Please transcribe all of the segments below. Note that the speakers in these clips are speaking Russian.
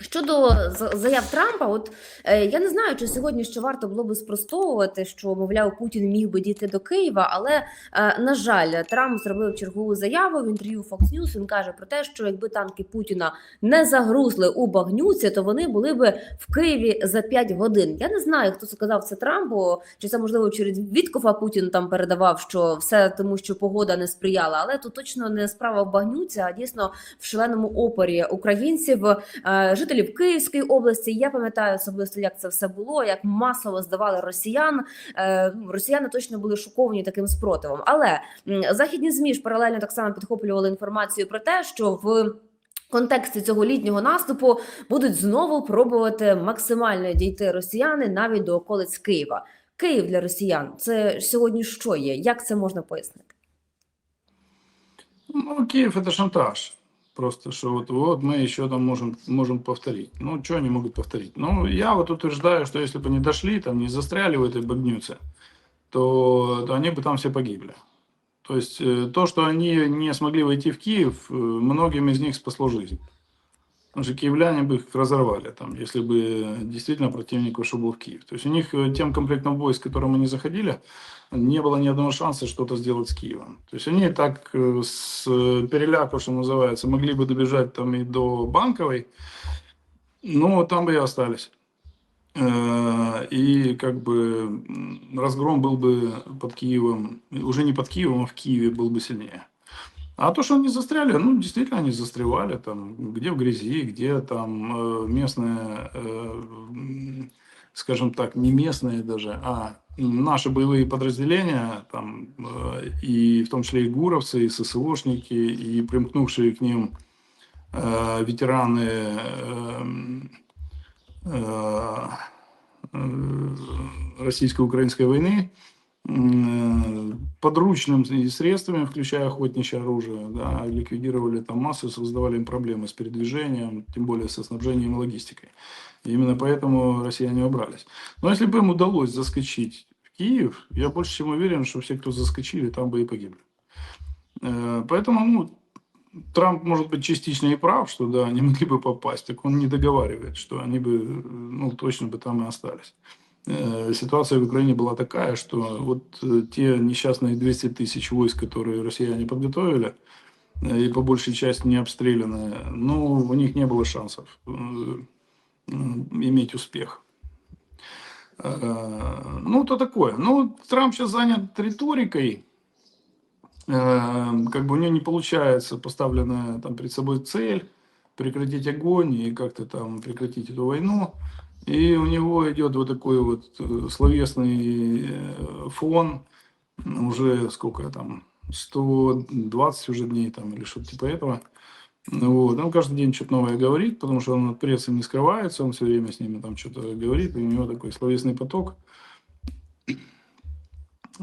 Щодо заяв Трампа, от е, я не знаю, чи сьогодні ще варто було би спростовувати, що мовляв Путін міг би дійти до Києва, але е, на жаль, Трамп зробив чергову заяву в інтерв'ю Fox News. Він каже про те, що якби танки Путіна не загрузли у багнюці, то вони були би в Києві за 5 годин. Я не знаю, хто сказав це Трампу, чи це можливо через Віткофа Путін там передавав, що все тому, що погода не сприяла, але тут точно не справа в багнюці, а дійсно в шаленому опорі українців. Е, жителів Київської області. Я пам'ятаю особисто, як це все було, як масово здавали росіян. Е, ну, Росіяни точно були шоковані таким спротивом. Але західні змі ж паралельно так само підхоплювали інформацію про те, що в контексті цього літнього наступу будуть знову пробувати максимально дійти росіяни навіть до околиць Києва. Київ для росіян це сьогодні що є? Як це можна пояснити? Ну, Киев это шантаж. Просто что вот, вот мы еще там можем, можем повторить. Ну, что они могут повторить? Ну, я вот утверждаю, что если бы они дошли, там, не застряли в этой багнюце, то, то они бы там все погибли. То есть э, то, что они не смогли войти в Киев, э, многим из них спасло жизнь. Потому что киевляне бы их разорвали, там, если бы действительно противник вошел бы в Киев. То есть у них э, тем комплектом войск, которым они заходили, не было ни одного шанса что-то сделать с Киевом. То есть они так э, с э, переляку, что называется, могли бы добежать там и до Банковой, но там бы и остались. И как бы разгром был бы под Киевом, уже не под Киевом, а в Киеве был бы сильнее. А то, что они застряли, ну, действительно, они застревали там, где в грязи, где там э, местные, э, скажем так, не местные даже, а наши боевые подразделения, там, э, и в том числе и гуровцы, и ССОшники, и примкнувшие к ним ветераны российско-украинской войны, э, подручным и средствами, включая охотничье оружие, да, ликвидировали там массу, создавали им проблемы с передвижением, тем более со снабжением и логистикой. И именно поэтому россияне убрались. Но если бы им удалось заскочить в Киев, я больше чем уверен, что все, кто заскочили, там бы и погибли. Э, Поэтому, ну, Трамп может быть частично и прав, что да, они могли бы попасть, так он не договаривает, что они бы, ну, точно бы там и остались. Э, Ситуация в Украине была такая, что вот э, те несчастные 200 тысяч войск, которые россияне подготовили, э, и по большей части не обстрелянные, ну, у них не было шансов иметь успех. Ну, то такое. Ну, Трамп сейчас занят риторикой, как бы у него не получается поставленная там перед собой цель прекратить огонь и как-то там прекратить эту войну. И у него идет вот такой вот э, словесный э, фон, уже сколько там, 120 уже дней там или что-то типа этого. Вот. Он каждый день что-то новое говорит, потому что он от прессы не скрывается, он все время с ними там что-то говорит, и у него такой словесный поток.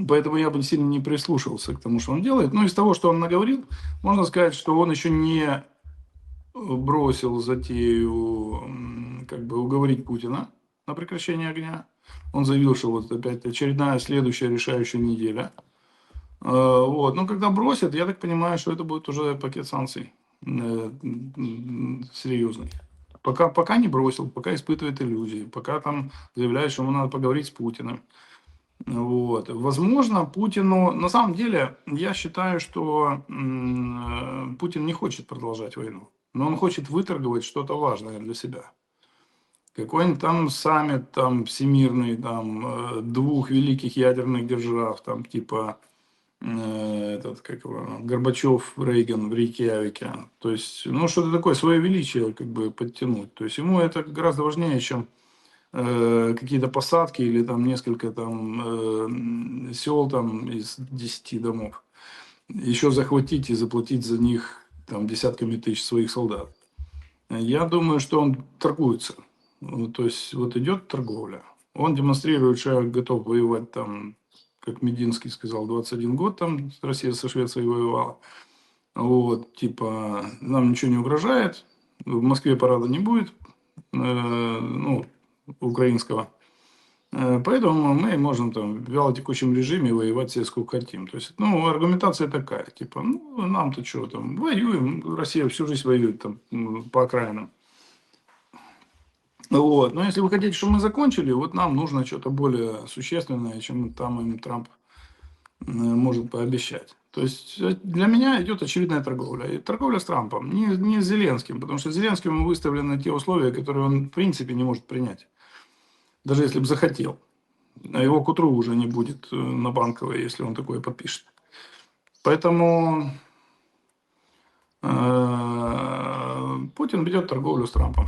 Поэтому я бы сильно не прислушивался к тому, что он делает. Но из того, что он наговорил, можно сказать, что он еще не бросил затею как бы уговорить Путина на прекращение огня. Он заявил, что вот опять очередная следующая решающая неделя. Э, Вот. Но когда бросят, я так понимаю, что это будет уже пакет санкций э, серьезный. Пока, пока не бросил, пока испытывает иллюзии, пока там заявляет, что ему надо поговорить с Путиным. Вот. Возможно, Путину... На самом деле, я считаю, что э, Путин не хочет продолжать войну. Но он хочет выторговать что-то важное для себя. Какой-нибудь там саммит там, всемирный там, э, двух великих ядерных держав, там типа э, этот, как его, Горбачев, Рейган в Рейкьявике. То есть, ну, что-то такое, свое величие как бы подтянуть. То есть, ему это гораздо важнее, чем э, какие-то посадки или там несколько там э, сел там из 10 домов. Еще захватить и заплатить за них там десятками тысяч своих солдат. Я думаю, что он торгуется. Ну, То есть вот идет торговля. Он демонстрирует, что готов воевать там, как Мединский сказал, 21 год там Россия со Швецией воевала. Вот, типа, нам ничего не угрожает, в Москве парада не будет, э, ну, украинского. Э, Поэтому мы можем там в вялотекущем режиме воевать все сколько хотим. То есть, ну, аргументация такая, типа, ну, нам-то что там, воюем, Россия всю жизнь воюет там по окраинам. Вот. Но если вы хотите, чтобы мы закончили, вот нам нужно что-то более существенное, чем там им Трамп э, может пообещать. То есть э, для меня идет очевидная торговля. И торговля с Трампом, не, не с Зеленским, потому что Зеленскому выставлены те условия, которые он в принципе не может принять. Даже если бы захотел. А его к утру уже не будет э, на банковой, если он такое подпишет. Поэтому э, Путин ведет торговлю с Трампом.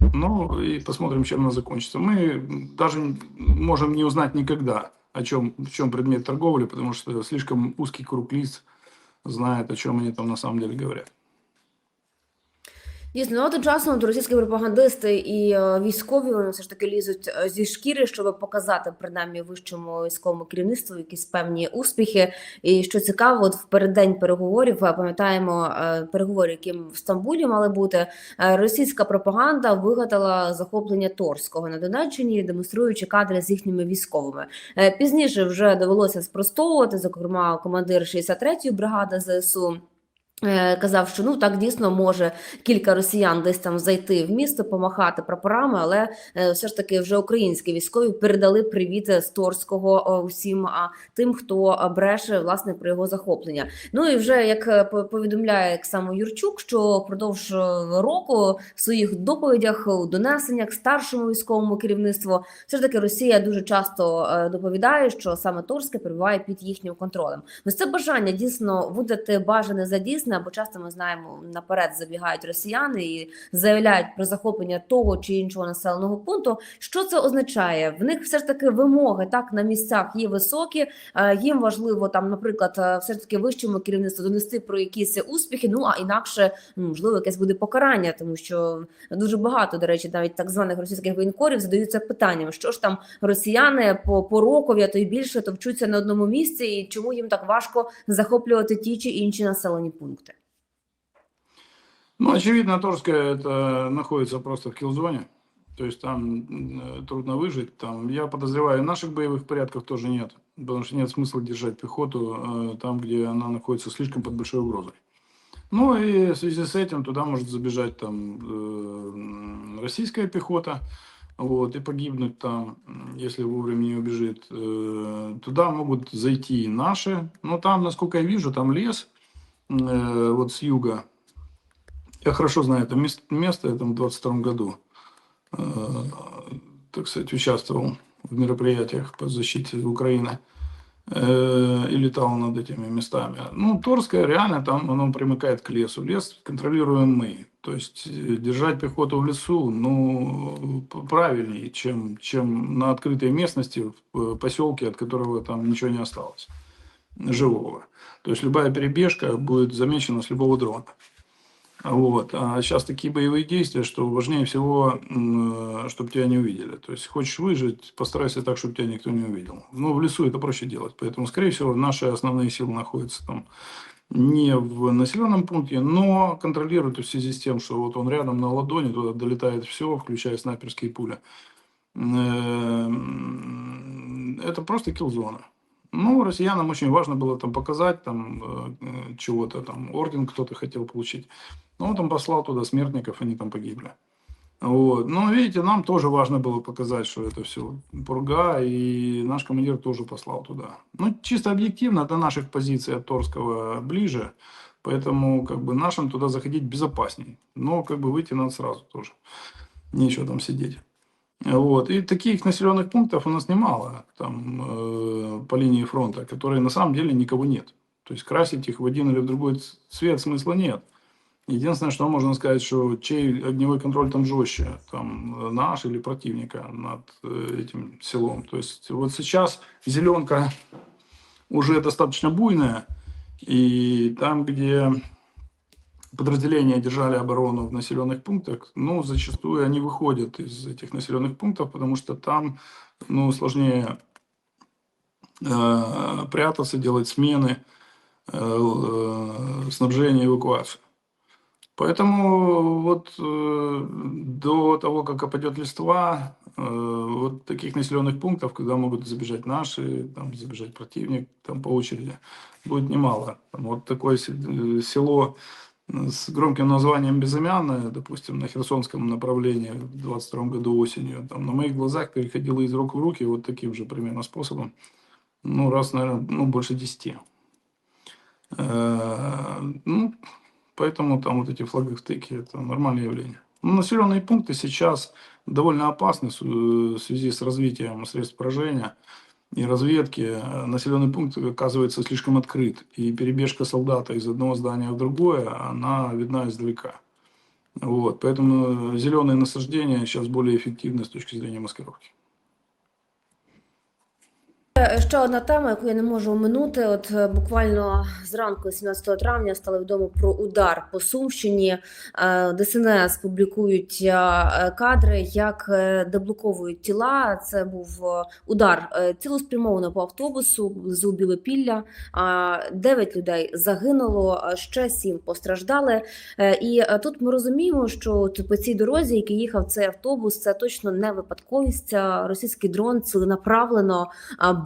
Ну и посмотрим, чем она закончится. Мы даже можем не узнать никогда, о чем, в чем предмет торговли, потому что слишком узкий круг лиц знает, о чем они там на самом деле говорят. Дійсно, ну, а тим часом от російські пропагандисти і е, військові вони все ж таки лізуть е, зі шкіри, щоб показати принаймні вищому військовому керівництву якісь певні успіхи. І що цікаво, от в переддень переговорів е, пам'ятаємо е, переговори, які в Стамбулі мали бути. е, Російська пропаганда вигадала захоплення Торського на Донеччині, демонструючи кадри з їхніми військовими. Е, Пізніше вже довелося спростовувати, зокрема, командир 63-ї бригади ЗСУ. Е, Казав, що ну так дійсно може кілька росіян десь там зайти в місто, помахати прапорами, але е, все ж таки вже українські військові передали привіт з Торського е, усім а, тим, хто бреше власне про його захоплення. Ну і вже як по- повідомляє як саме Юрчук, що впродовж року в своїх доповідях у донесеннях старшому військовому керівництву все ж таки Росія дуже часто доповідає, що саме Торське перебуває під їхнім контролем. Ось це бажання дійсно видати бажане за дійсне, бо часто ми знаємо наперед забігають росіяни і заявляють про захоплення того чи іншого населеного пункту. Що це означає? В них все ж таки вимоги так на місцях є високі. е, Їм важливо там, наприклад, е, все ж таки вищому керівництву донести про якісь успіхи. Ну а інакше ну, можливо якесь буде покарання, тому що дуже багато, до речі, навіть так званих російських воєнкорів задаються питанням, що ж там росіяни по, по рокові, а то й більше товчуться на одному місці, і чому їм так важко захоплювати ті чи інші населені пункти. Ну, очевидно, Торская это находится просто в килзоне. То есть там м, трудно выжить. Там, я подозреваю, наших боевых порядков тоже нет. Потому что нет смысла держать пехоту э, там, где она находится слишком под большой угрозой. Ну и в связи с этим туда может забежать там э, российская пехота, вот, и погибнуть там, если вовремя не убежит. Э, Туда могут зайти и наши. Но там, насколько я вижу, там лес, э, вот с юга. Я хорошо знаю это мест- место, я там в 22 году, э, так сказать, участвовал в мероприятиях по защите Украины э, и летал над этими местами. Ну, Торская реально там, оно примыкает к лесу. Лес контролируем мы. То есть э, держать пехоту в лесу, ну, правильнее, чем, чем на открытой местности, в э, поселке, от которого там ничего не осталось живого. То есть любая перебежка будет замечена с любого дрона. Вот. А сейчас такие боевые действия, что важнее всего, чтобы тебя не увидели. То есть хочешь выжить, постарайся так, чтобы тебя никто не увидел. Но в лесу это проще делать. Поэтому, скорее всего, наши основные силы находятся там не в населенном пункте, но контролируют в связи с тем, что вот он рядом на ладони, туда долетает все, включая снайперские пули. Эм, Это просто киллзона. Ну, россиянам очень важно было там показать там э, чего-то, там орден кто-то хотел получить. Ну, он там послал туда смертников, они там погибли. Вот. Но, видите, нам тоже важно было показать, что это все пурга, и наш командир тоже послал туда. Ну, чисто объективно, до наших позиций от Торского ближе, поэтому как бы нашим туда заходить безопасней. Но как бы выйти надо сразу тоже. Нечего там сидеть. Вот. И таких населенных пунктов у нас немало там, э, по линии фронта, которые на самом деле никого нет. То есть красить их в один или в другой цвет смысла нет. Единственное, что можно сказать, что чей огневой контроль там жестче, там э, наш или противника над э, этим селом. То есть вот сейчас зеленка уже достаточно буйная, и там, где подразделения держали оборону в населенных пунктах, ну, зачастую они выходят из этих населенных пунктов, потому что там, ну, сложнее э, прятаться, делать смены, э, э, снабжение, эвакуацию. Поэтому вот э, до того, как опадет листва, э, вот таких населенных пунктов, когда могут забежать наши, там, забежать противник, там по очереди, будет немало. Там вот такое э, село с громким названием «Безымянная», допустим, на Херсонском направлении в 22 году осенью, там на моих глазах переходила из рук в руки вот таким же примерно способом, ну, раз, наверное, ну, больше 10. Э, Ну, поэтому там вот эти флаги втыки – это нормальное явление. Ну, населенные пункты сейчас довольно опасны в связи с развитием средств поражения и разведки. Э, Населенный пункт оказывается слишком открыт, и перебежка солдата из одного здания в другое, она видна издалека. Вот, поэтому зеленые насаждения сейчас более эффективны с точки зрения маскировки. Е, Ще одна тема, яку я не можу оминути. От е, буквально зранку, 17 травня, стало відомо про удар по Сумщині. Е, ДСНС публікують кадри, як деблоковують тіла. Це був удар цілеспрямовано по автобусу з Білопілля. Дев'ять людей загинуло, ще сім постраждали. І тут ми розуміємо, що по цій дорозі, який їхав цей автобус, це точно не випадковість. Російський дрон ціленаправлено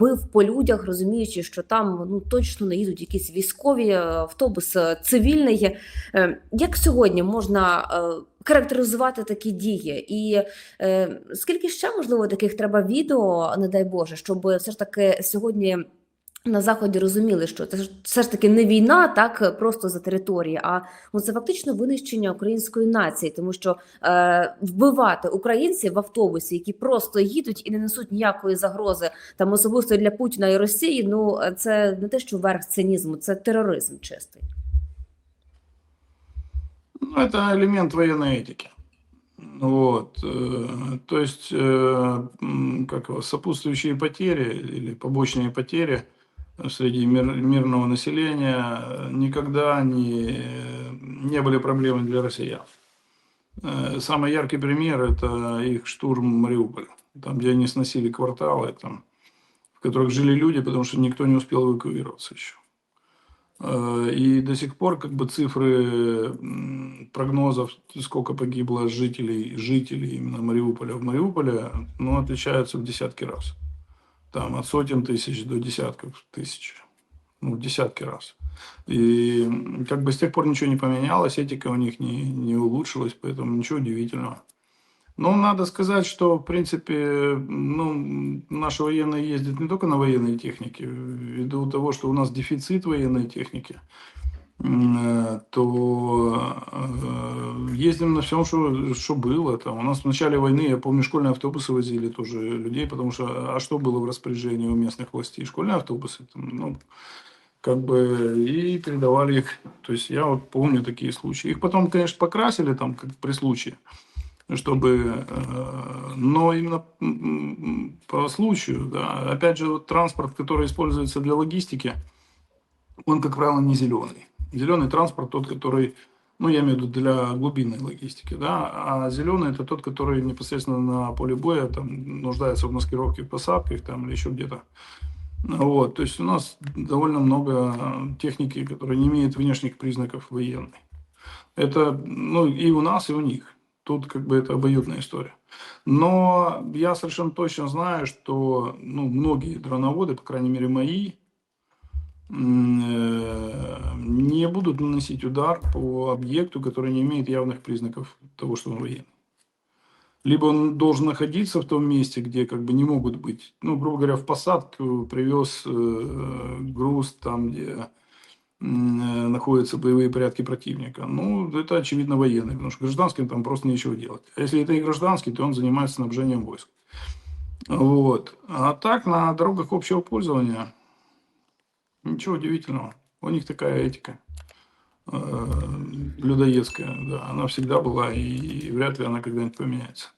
бив по людях, розуміючи, що там ну точно не їдуть якісь військові е, автобус е, цивільний. Е, Як сьогодні можна характеризувати такі дії? І скільки ще можливо таких треба відео, не дай Боже, щоб все ж таки сьогодні. На заході розуміли, що це ж все ж таки не війна, так просто за території, а ну це фактично винищення української нації, тому що е, вбивати українців в автобусі, які просто їдуть і не несуть ніякої загрози там особисто для Путіна і Росії. Ну е, це не те, що верх цинізму, це тероризм чистий. Ну, это элемент военной этики. Вот. э, То есть, э, м, как его, сопутствующие потери или побочные потери среди мир- мирного населения э, никогда не, не были проблемой для россиян. Э, Самый яркий пример – это их штурм Мариуполя, там, где они сносили кварталы, там, в которых жили люди, потому что никто не успел эвакуироваться еще. Э, И до сих пор как бы цифры прогнозов, сколько погибло жителей, жителей именно Мариуполя в Мариуполе, ну, отличаются в десятки раз. Там от сотен тысяч до десятков тысяч. Ну, десятки раз. И как бы с тех пор ничего не поменялось, этика у них не, не улучшилась, поэтому ничего удивительного. Но надо сказать, что, в принципе, ну, наши военные ездят не только на военной технике, ввиду того, что у нас дефицит военной техники, то э, ездим на всем, что, что было. Там. У нас в начале войны, я помню, школьные автобусы возили тоже людей, потому что, а что было в распоряжении у местных властей? Школьные автобусы, там, ну, как бы, и передавали их. То есть я вот помню такие случаи. Их потом, конечно, покрасили там, как при случае чтобы, э, но именно по случаю, да, опять же, вот транспорт, который используется для логистики, он, как правило, не зеленый. Зеленый транспорт тот, который, ну, я имею в виду для глубинной логистики, да, а зеленый это тот, который непосредственно на поле боя там нуждается в маскировке в посадках там или еще где-то. Вот, то есть у нас довольно много техники, которая не имеет внешних признаков военной. Это, ну, и у нас, и у них. Тут как бы это обоюдная история. Но я совершенно точно знаю, что ну, многие дроноводы, по крайней мере мои, не будут наносить удар по объекту, который не имеет явных признаков того, что он военный. Либо он должен находиться в том месте, где как бы не могут быть. Ну, грубо говоря, в посадку привез э, груз там, где э, находятся боевые порядки противника. Ну, это очевидно военный, потому что гражданским там просто нечего делать. А если это и гражданский, то он занимается снабжением войск. Вот. А так на дорогах общего пользования ничего удивительного. У них такая этика э, людоедская, да, она всегда была и, вряд ли она когда-нибудь поменяется.